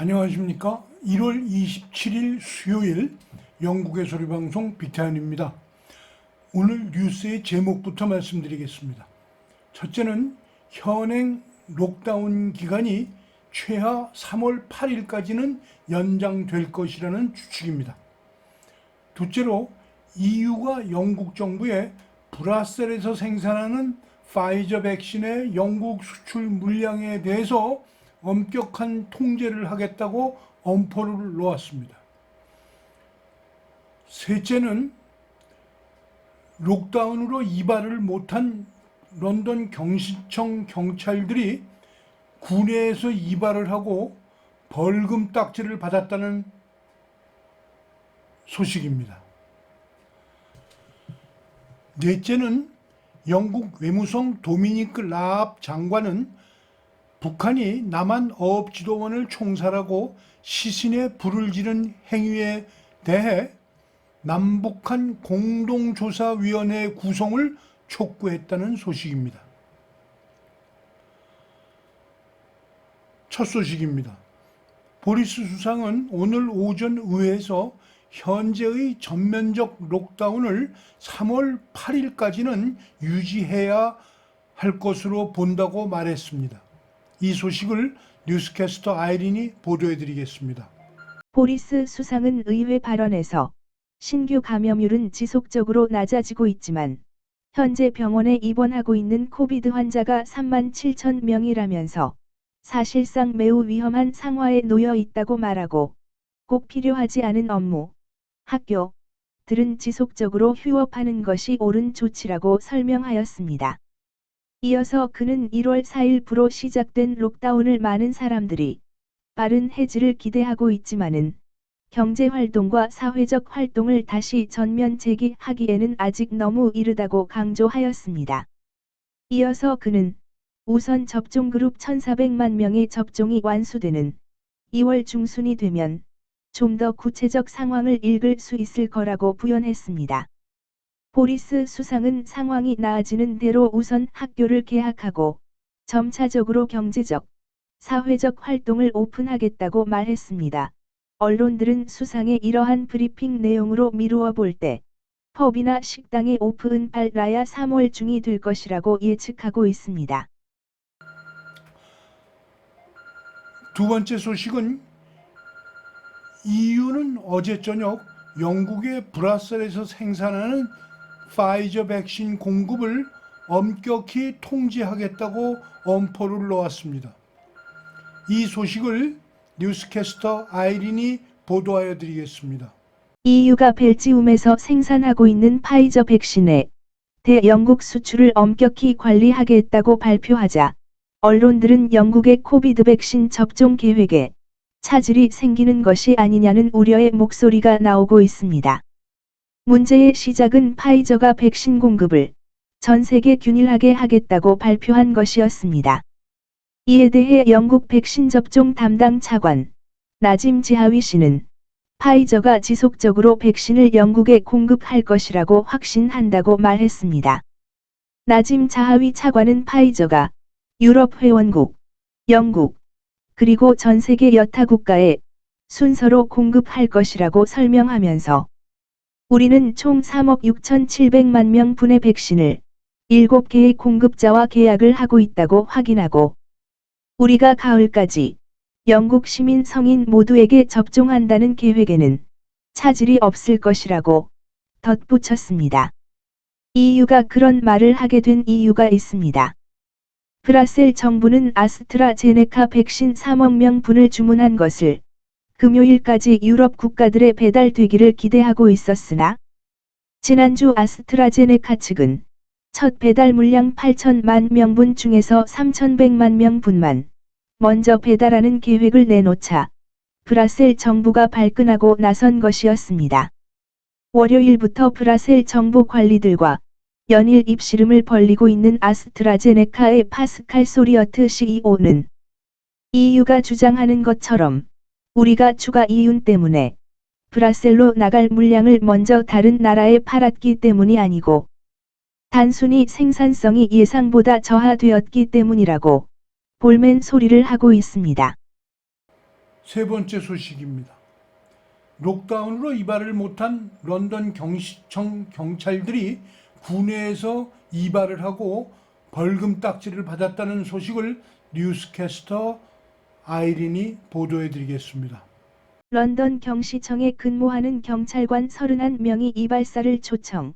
안녕하십니까. 1월 27일 수요일 영국의 소리방송 비타현입니다. 오늘 뉴스의 제목부터 말씀드리겠습니다. 첫째는 현행 록다운 기간이 최하 3월 8일까지는 연장될 것이라는 추측입니다. 둘째로 EU가 영국 정부에 브라셀에서 생산하는 파이저 백신의 영국 수출 물량에 대해서 엄격한 통제를 하겠다고 엄포를 놓았습니다. 셋째는 록다운으로 이발을 못한 런던 경시청 경찰들이 군내에서 이발을 하고 벌금 딱지를 받았다는 소식입니다. 넷째는 영국 외무성 도미니크 라압 장관은 북한이 남한 어업지도원을 총살하고 시신에 불을 지른 행위에 대해 남북한 공동조사위원회 구성을 촉구했다는 소식입니다. 첫 소식입니다. 보리스 수상은 오늘 오전 의회에서 현재의 전면적 록다운을 3월 8일까지는 유지해야 할 것으로 본다고 말했습니다. 이 소식을 뉴스캐스터 아이린이 보도해 드리겠습니다. 보리스 수상은 의회 발언에서 신규 감염률은 지속적으로 낮아지고 있지만 현재 병원에 입원하고 있는 코비드 환자가 3만 7천 명이라면서 사실상 매우 위험한 상황에 놓여 있다고 말하고 꼭 필요하지 않은 업무, 학교, 들은 지속적으로 휴업하는 것이 옳은 조치라고 설명하였습니다. 이어서 그는 1월 4일 부로 시작된 록다운을 많은 사람들이 빠른 해지를 기대하고 있지만은 경제 활동과 사회적 활동을 다시 전면 재개하기에는 아직 너무 이르다고 강조하였습니다. 이어서 그는 우선 접종 그룹 1,400만 명의 접종이 완수되는 2월 중순이 되면 좀 더 구체적 상황을 읽을 수 있을 거라고 부연했습니다. 보리스 수상은 상황이 나아지는 대로 우선 학교를 개학하고 점차적으로 경제적, 사회적 활동을 오픈하겠다고 말했습니다. 언론들은 수상의 이러한 브리핑 내용으로 미루어 볼 때 펍이나 식당의 오픈 발라야 3월 중이 될 것이라고 예측하고 있습니다. 두 번째 소식은 EU는 어제 저녁 영국의 브라셀에서 생산하는 파이저 백신 공급을 엄격히 통제하겠다고 엄포를 놓았습니다. 이 소식을 뉴스캐스터 아이린이 보도하여 드리겠습니다. EU가 벨지움에서 생산하고 있는 파이저 백신의 대영국 수출을 엄격히 관리하겠다고 발표하자 언론들은 영국의 코비드 백신 접종 계획에 차질이 생기는 것이 아니냐는 우려의 목소리가 나오고 있습니다. 문제의 시작은 파이저가 백신 공급을 전 세계 균일하게 하겠다고 발표한 것이었습니다. 이에 대해 영국 백신 접종 담당 차관 나짐 지하위 씨는 파이저가 지속적으로 백신을 영국에 공급할 것이라고 확신한다고 말했습니다. 나짐 자하위 차관은 파이저가 유럽 회원국, 영국, 그리고 전 세계 여타 국가에 순서로 공급할 것이라고 설명하면서 우리는 총 3억 6,700만 명 분의 백신을 7개의 공급자와 계약을 하고 있다고 확인하고 우리가 가을까지 영국 시민 성인 모두에게 접종한다는 계획에는 차질이 없을 것이라고 덧붙였습니다. EU가 그런 말을 하게 된 이유가 있습니다. 브라셀 정부는 아스트라제네카 백신 3억 명분을 주문한 것을 금요일까지 유럽 국가들에 배달되기를 기대하고 있었으나 지난주 아스트라제네카 측은 첫 배달 물량 8천만 명분 중에서 3,100만 명분만 먼저 배달하는 계획을 내놓자 브라셀 정부가 발끈하고 나선 것이었습니다. 월요일부터 브라셀 정부 관리들과 연일 입씨름을 벌리고 있는 아스트라제네카의 파스칼 소리어트 CEO는 EU가 주장하는 것처럼 우리가 추가 이윤 때문에 브라셀로 나갈 물량을 먼저 다른 나라에 팔았기 때문이 아니고 단순히 생산성이 예상보다 저하되었기 때문이라고 볼멘 소리를 하고 있습니다. 세 번째 소식입니다. 록다운으로 이발을 못한 런던 경시청 경찰들이 군내에서 이발을 하고 벌금 딱지를 받았다는 소식을 뉴스캐스터 아이린이 보도해 드리겠습니다. 런던 경시청에 근무하는 경찰관 31명이 이발사를 초청.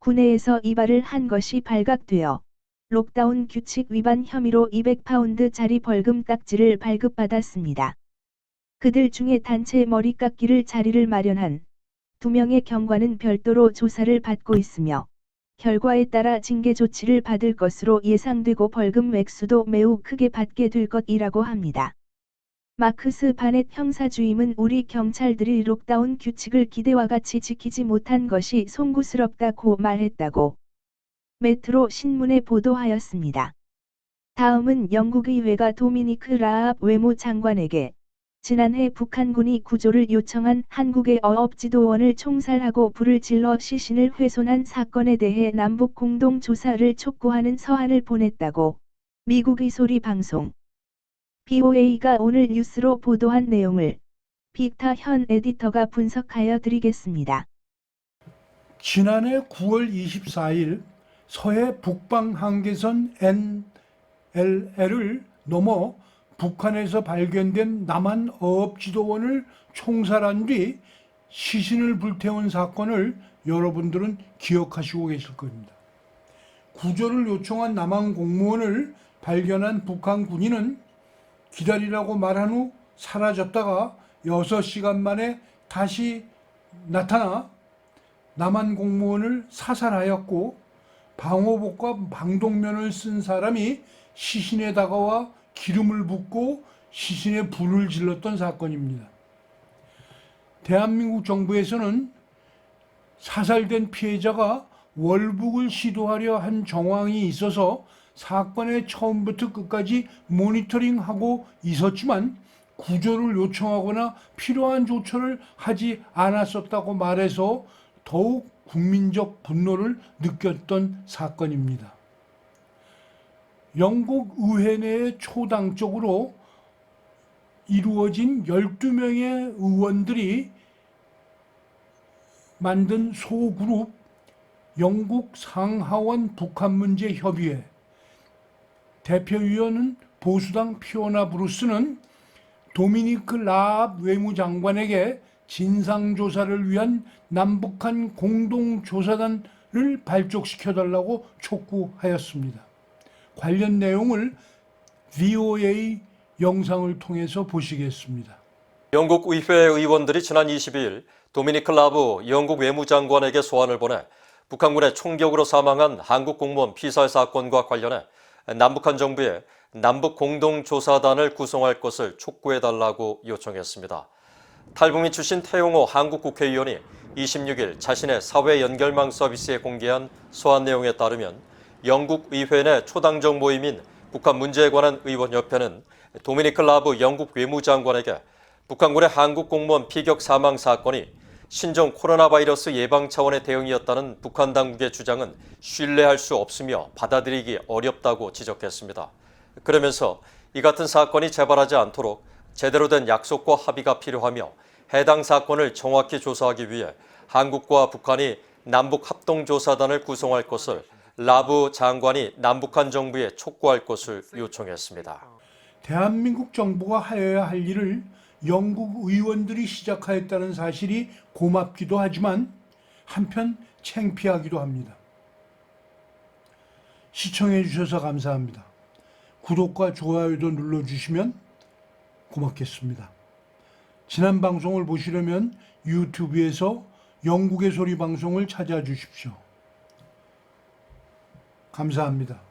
군내에서 이발을 한 것이 발각되어 록다운 규칙 위반 혐의로 200파운드짜리 벌금 딱지를 발급받았습니다. 그들 중에 단체 머리 깎기를 자리를 마련한 두 명의 경관은 별도로 조사를 받고 있으며 결과에 따라 징계 조치를 받을 것으로 예상되고 벌금 액수도 매우 크게 받게 될 것이라고 합니다. 마크스 바넷 형사주임은 우리 경찰들이 록다운 규칙을 기대와 같이 지키지 못한 것이 송구스럽다고 말했다고 메트로 신문에 보도하였습니다. 다음은 영국 의회가 도미니크 라압 외무 장관에게 지난해 북한군이 구조를 요청한 한국의 어업지도원을 총살하고 불을 질러 시신을 훼손한 사건에 대해 남북 공동 조사를 촉구하는 서한을 보냈다고 미국의 소리 방송 BOA가 오늘 뉴스로 보도한 내용을 빅터 현 에디터가 분석하여 드리겠습니다. 지난해 9월 24일 서해 북방 한계선 NLL을 넘어 북한에서 발견된 남한 어업 지도원을 총살한 뒤 시신을 불태운 사건을 여러분들은 기억하시고 계실 겁니다. 구조를 요청한 남한 공무원을 발견한 북한 군인은 기다리라고 말한 후 사라졌다가 6시간 만에 다시 나타나 남한 공무원을 사살하였고 방호복과 방독면을 쓴 사람이 시신에 다가와 기름을 붓고 시신에 불을 질렀던 사건입니다. 대한민국 정부에서는 사살된 피해자가 월북을 시도하려 한 정황이 있어서 사건의 처음부터 끝까지 모니터링하고 있었지만 구조를 요청하거나 필요한 조처를 하지 않았었다고 말해서 더욱 국민적 분노를 느꼈던 사건입니다. 영국 의회 내에 초당적으로 이루어진 12명의 의원들이 만든 소그룹 영국 상하원 북한 문제 협의회 대표위원은 보수당 피오나 브루스는 도미니크 라압 외무장관에게 진상조사를 위한 남북한 공동조사단을 발족시켜달라고 촉구하였습니다. 관련 내용을 VOA 영상을 통해서 보시겠습니다. 영국 의회 의원들이 지난 22일 도미니크 라브 영국 외무장관에게 소환을 보내 북한군의 총격으로 사망한 한국 공무원 피살 사건과 관련해 남북한 정부에 남북 공동조사단을 구성할 것을 촉구해달라고 요청했습니다. 탈북민 출신 태용호 한국 국회의원이 26일 자신의 사회 연결망 서비스에 공개한 소환 내용에 따르면 영국 의회 내 초당적 모임인 북한 문제에 관한 의원협회는 도미니크 라브 영국 외무장관에게 북한군의 한국 공무원 피격 사망 사건이 신종 코로나 바이러스 예방 차원의 대응이었다는 북한 당국의 주장은 신뢰할 수 없으며 받아들이기 어렵다고 지적했습니다. 그러면서 이 같은 사건이 재발하지 않도록 제대로 된 약속과 합의가 필요하며 해당 사건을 정확히 조사하기 위해 한국과 북한이 남북 합동조사단을 구성할 것을 라브 장관이 남북한 정부에 촉구할 것을 요청했습니다. 대한민국 정부가 하여야 할 일을 영국 의원들이 시작하였다는 사실이 고맙기도 하지만 한편 창피하기도 합니다. 시청해 주셔서 감사합니다. 구독과 좋아요도 눌러주시면 고맙겠습니다. 지난 방송을 보시려면 유튜브에서 영국의 소리 방송을 찾아주십시오. 감사합니다.